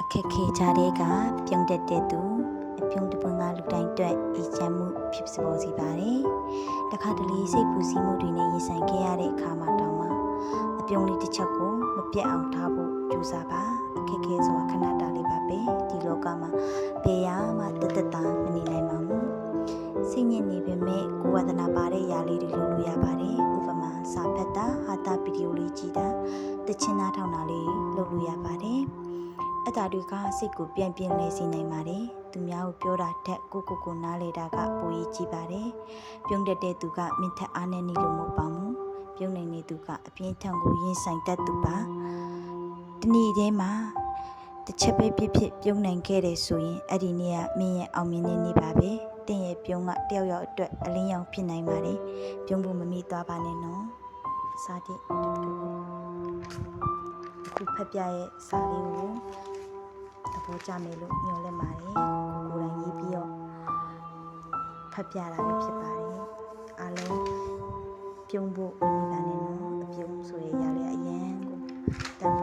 အခက်ခဲကြတဲ့ကပြုံးတက်တဲ့သူအပြုံးတပွင့်ကလူတိုင်းအတွက်အေးချမ်းမှုဖြစ်စပေါ်စီပါတယ်။တခါတလေစိတ်ပူစီမှုတွေနဲ့ရင်ဆိုင်ခဲ့ရတဲ့အခါမှာတောင်မှအပြုံးလေးတစ်ချက်ကိုမပြတ်အောင်ထားဖို့ကြိုးစားပါအခက်ခဲဆိုတာခဏတားလေးပါပဲဒီလောကမှာဘယ်ရမှတသက်တာမနေနိုင်ပါဘူး။စိတ်ညစ်နေပေမဲ့ကိုယ်ဝဒနာပါတဲ့ຢာလေးတွေလုပ်လို့ရပါတယ်။ဥပမာစာဖတ်တာဟာတာဗီဒီယိုလေးကြည့်တာတချင်းသားထောင်တာလေးလုပ်လို့ရပါတယ်။ အဲ့ဒါတွေကစိတ်ကိုပြန်ပြင်းလဲစေနိုင်ပါတယ်။သူများကိုပြောတာထက်ကိုကိုကိုနားလေတာကပိုရေးကြည့်ပါတယ်။ပြုံးတက်တဲ့သူကမင်းထက်အားနဲ့နေလို့မဟုတ်ပါဘူး။ပြုံးနိုင်နေသူကအပြင်းထန်ကိုရင်ဆိုင်တတ်သူပါ။ဒီနေ့ထဲမှာတစ်ချက်ပဲဖြစ်ဖြစ်ပြုံးနိုင်ခဲ့တယ်ဆိုရင်အဲ့ဒီနေ့ကမင်းရဲ့အောင်မြင်နေနေပါပဲ။တင်းရဲ့ပြုံးကတယောက်ယောက်အတွက်အလင်းရောင်ဖြစ်နိုင်ပါတယ်။ပြုံးဖို့မမိသွားပါနဲ့နော်။စာတိအခုဖက်ပြရဲ့စာလေးကိုသ ဘောကျမယ်လို့ညွှန်လက်ပါတယ်ကိုယ်ကိုယ်တိုင်ရေးပြီးတော့ဖတ်ပြတာလည်းဖြစ်ပါတယ်အားလုံးပြုံးဖို့မိပါနဲ့နော်အပြုံးဆိုရရလေအရန်ကိုတန်